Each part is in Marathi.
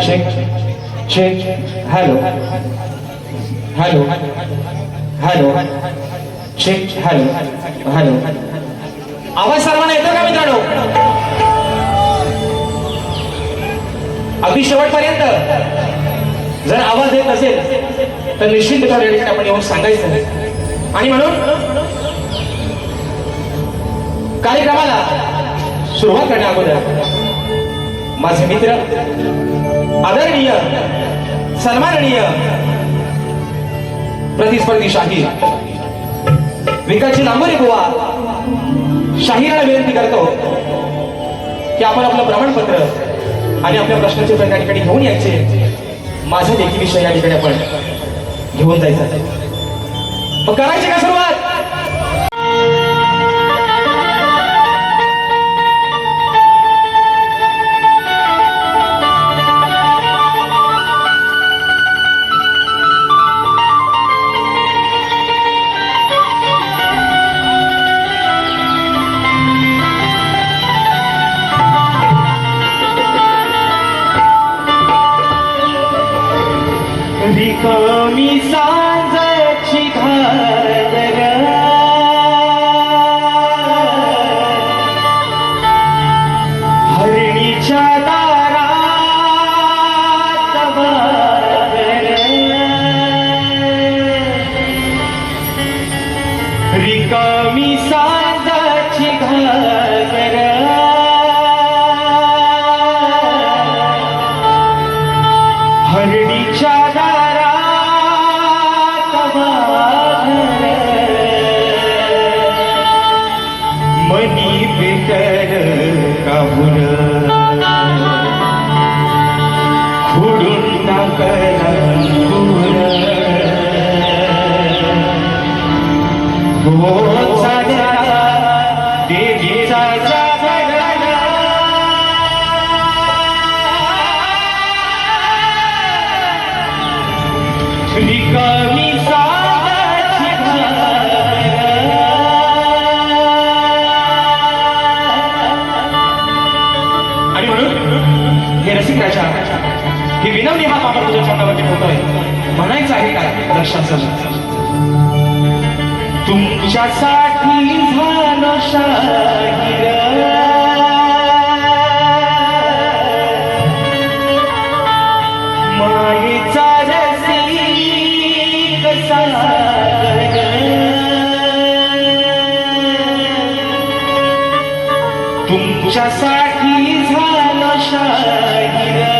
Hello check check hello hello hello check hello hello आवाज सर्वांना येतो का मित्रांनो? अगदी शेवटपर्यंत. जर आवाज येत असेल तर निश्चित त्या आपण येऊन सांगायचं आणि म्हणून कार्यक्रमाला सुरुवात करण्या अगोदर माझे मित्र आदरणीय सन्माननीय प्रतिस्पर्धी शाहीर विकासची लांबोरी बुवा शाहीराला विनंती करतो की आपण आपलं प्रमाणपत्र आणि आपल्या प्रश्नाचे उत्तर त्या ठिकाणी घेऊन यायचे. माझा देखील विषय या ठिकाणी आपण घेऊन जायचा मग करायचे का सुरुवात रिकामी सांजाची घागर हरणीच्या विनवणी पोटामध्ये बाबा तुझ्या होतोय म्हणायचं आहे काय? लक्षात तुमच्यासाठी झालो शाहीर तुमच्यासाठी झालं शाहीर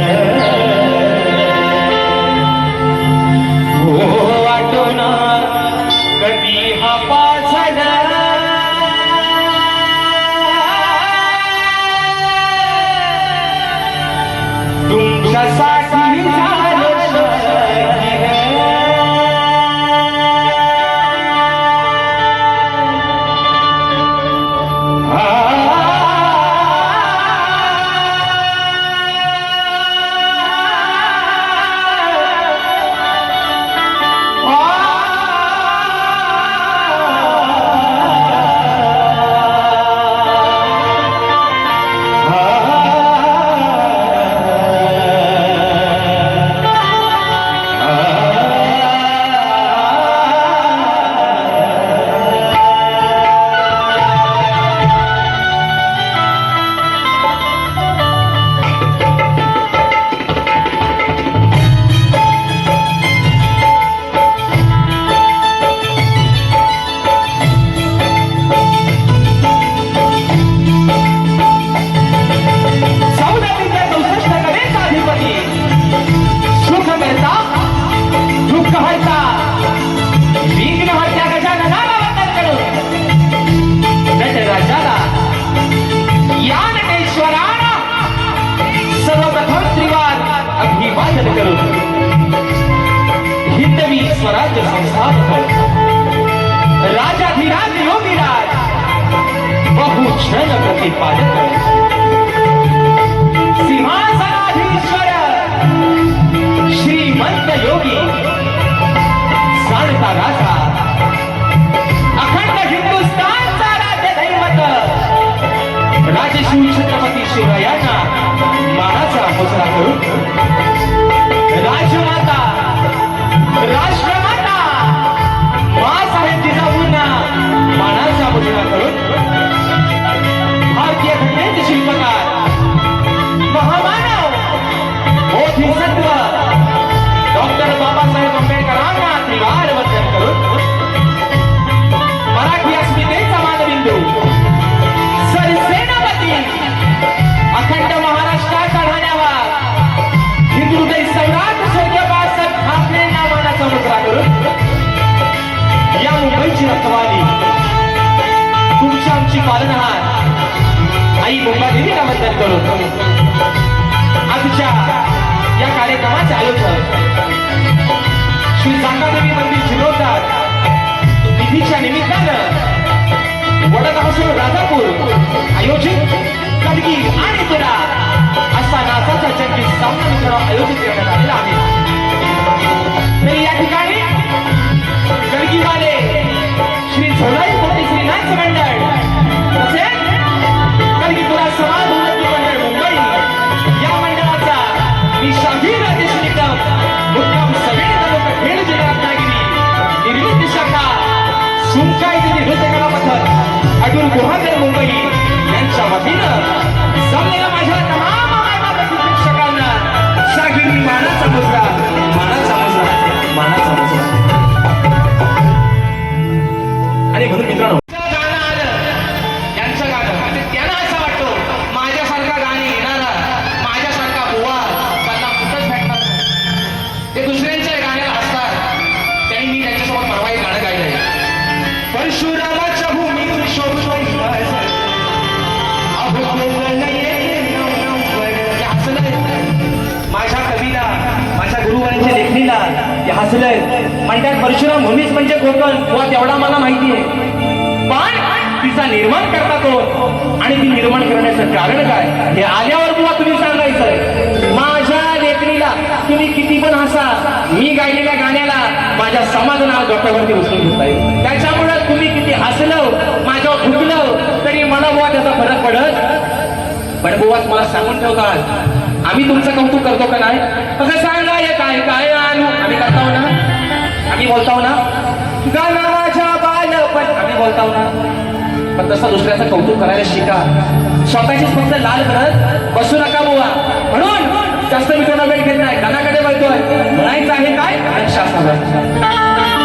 क्षण प्रतिपादक सिंहासनाधीश्वर श्रीमंत योगी जाणता राजा अखंड हिंदुस्थानचा राज्य दैवत राजशिव छत्रपती शिवरायांना मानाचा मुजरा करून राजमाता राज भारतीय घटनेचे शिल्पकार महामानव बोधिसत्व डॉक्टर बाबासाहेब आंबेडकरांना त्रिवार वंदन करून मराठी अस्मितेचा मानबिंदू सरसेनापती अखंड महाराष्ट्राचा ढाण्यावर हिंदू हृदय स्वर्गीय बाळासाहेब ठाकरेंना मानाचा मुद्रा करून या मुंबईची रखवाली तुमची आमची पालनहार आई मुंबादेवीला वंदन करून आजच्या या कार्यक्रमाचे आयोजक श्री जांगादेवी मंदिर जिल्होदार निधीच्या निमित्तानं वडगावसून राजापूर आयोजित कलगी आणि तुला असा नाचाचा जंगी सामना मित्र आयोजित करण्यात आलेला आहे. सुमका येथील नृत्य गुहागर मुंबई यांच्या वतीनं जमलेल्या माझ्या तमाम शागिरी मानाचा मुद्रा मानाचा मुद्रा मानाचा मुद्रा आणि म्हणून मित्रांनो लेखणीला ते हसलंय म्हणतात परशुराम भूमीच म्हणजे कोकण. किंवा तेवढा मला माहिती आहे. पण तिचा निर्माण करता कोण? आणि ती निर्माण करण्याचं कारण काय? हे आल्यावर बुवा तुम्ही सांगायचं माझ्या लेखणीला तुम्ही किती पण हसा मी गायलेल्या गाण्याला माझ्या समाधानाला डोक्यावरती उचलून घेता येईल. त्याच्यामुळे तुम्ही किती हसलं माझ्यावर भुकलं तरी मला बुवा त्याचा फरक पडत. पण बुवा मला सांगून ठेवतात आम्ही तुमचं कौतुक करतो का नाही? कसं सांगा हे काय काय आणू? आम्ही करताव ना. आम्ही बोलताव ना. गाणं माझ्या बालपण आम्ही बोलताव ना. पण तसं दुसऱ्याचं कौतुक करायला शिका. स्वतःचीच फक्त लाल करत बसू नका बुवा. म्हणून जास्त मी कोणा वेळ घेत नाही. कानाकडे वळतोय. म्हणायचं आहे काय? आणि शासनाला.